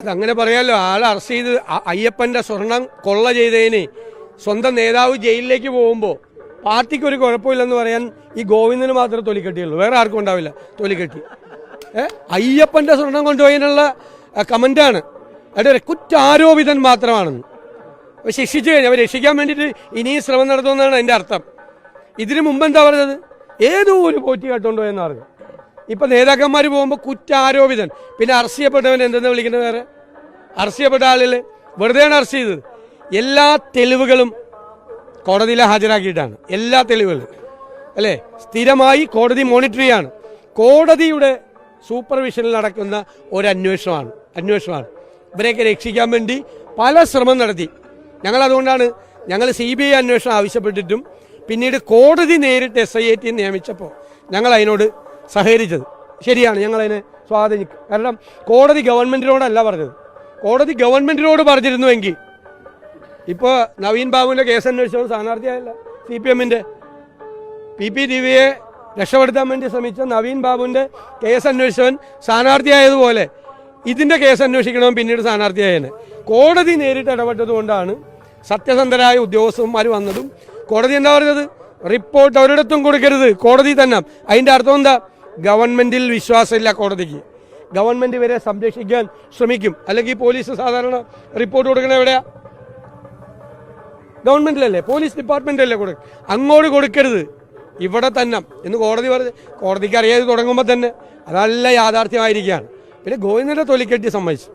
അങ്ങനെ പറയാലോ ആൾ അറസ്റ്റ് ചെയ്ത് അയ്യപ്പന്റെ സ്വർണം കൊള്ള ചെയ്തതിന് സ്വന്തം നേതാവ് ജയിലിലേക്ക് പോകുമ്പോൾ പാർട്ടിക്ക് ഒരു കുഴപ്പമില്ലെന്ന് പറയാൻ ഈ ഗോവിന്ദന് മാത്രമേ തൊലിക്കെട്ടിയുള്ളൂ. വേറെ ആർക്കും ഉണ്ടാവില്ല തൊലിക്കെട്ടി. ഏ? അയ്യപ്പന്റെ സ്വർണം കൊണ്ടുപോയതിനുള്ള കമന്റാണ്. അവിടെ കുറ്റാരോപിതൻ മാത്രമാണെന്ന്. അപ്പൊ ശിക്ഷിച്ചു കഴിഞ്ഞു. അവർ രക്ഷിക്കാൻ വേണ്ടിയിട്ട് ഇനിയും ശ്രമം നടത്തുമെന്നാണ് എന്റെ അർത്ഥം. ഇതിനു മുമ്പ് എന്താ പറഞ്ഞത്? ഏതോ ഒരു പോറ്റി എന്ന് പറഞ്ഞു ഇപ്പൊ നേതാക്കന്മാർ പോകുമ്പോൾ കുറ്റാരോപിതൻ. പിന്നെ അറസ്റ്റ് ചെയ്യപ്പെട്ടവൻ എന്തെന്ന് വിളിക്കുന്നത് വേറെ? അറസ്റ്റ് ചെയ്യപ്പെട്ട വെറുതെയാണ് അറസ്റ്റ് ചെയ്തത്. എല്ലാ തെളിവുകളും കോടതിയിൽ ഹാജരാക്കിയിട്ടാണ്. എല്ലാ തെളിവുകളും. അല്ലേ? സ്ഥിരമായി കോടതി മോണിറ്റർ ചെയ്യാണ്. കോടതിയുടെ സൂപ്പർവിഷനിൽ നടക്കുന്ന ഒരു അന്വേഷണമാണ്. അന്വേഷണമാണ് ഇവരെയൊക്കെ രക്ഷിക്കാൻ വേണ്ടി പല ശ്രമം നടത്തി. ഞങ്ങൾ അതുകൊണ്ടാണ് ഞങ്ങൾ സി ബി ഐ അന്വേഷണം ആവശ്യപ്പെട്ടിട്ടും പിന്നീട് കോടതി നേരിട്ട് എസ് ഐ ടി നിയമിച്ചപ്പോൾ ഞങ്ങൾ അതിനോട് സഹകരിച്ചത്. ശരിയാണ് ഞങ്ങളതിനെ സ്വാധീനിക്കും. കാരണം കോടതി ഗവൺമെന്റിനോടല്ല പറഞ്ഞത്. കോടതി ഗവൺമെന്റിനോട് പറഞ്ഞിരുന്നുവെങ്കിൽ ഇപ്പോൾ നവീൻ ബാബുവിന്റെ കേസ് അന്വേഷിച്ചത് സ്ഥാനാർത്ഥിയായല്ല സി പി എമ്മിന്റെ പി പി ദിവ്യയെ രക്ഷപ്പെടുത്താൻ വേണ്ടി ശ്രമിച്ച നവീൻ ബാബുവിന്റെ കേസ് അന്വേഷിച്ചവൻ സ്ഥാനാർത്ഥിയായതുപോലെ ഇതിന്റെ കേസ് അന്വേഷിക്കണവൻ പിന്നീട് സ്ഥാനാർത്ഥിയായതിനെ കോടതി നേരിട്ട് ഇടപെട്ടതുകൊണ്ടാണ് സത്യസന്ധരായ ഉദ്യോഗസ്ഥന്മാർ വന്നതും. കോടതി എന്താ പറഞ്ഞത്? റിപ്പോർട്ട് ഒരിടത്തും കൊടുക്കരുത്. കോടതി തന്നെ. അതിന്റെ അർത്ഥം എന്താ? ഗവൺമെന്റിൽ വിശ്വാസമില്ല കോടതിക്ക്. ഗവൺമെന്റ് ഇവരെ സംരക്ഷിക്കാൻ ശ്രമിക്കും. അല്ലെങ്കിൽ പോലീസ് സാധാരണ റിപ്പോർട്ട് കൊടുക്കണ എവിടെയാ? ഗവൺമെന്റിലല്ലേ പോലീസ് ഡിപ്പാർട്ട്മെന്റല്ലേ കൊടുക്ക അങ്ങോട്ട് കൊടുക്കരുത്. ഇവിടെ തന്നെ. എന്ന് കോടതി പറഞ്ഞ് കോടതിക്ക് അറിയാതെ തുടങ്ങുമ്പോൾ തന്നെ അതല്ല യാഥാർത്ഥ്യമായിരിക്കുകയാണ്. പിന്നെ ഗോവിന്ദന്റെ തൊലിക്കെട്ടി സമ്മതിച്ചു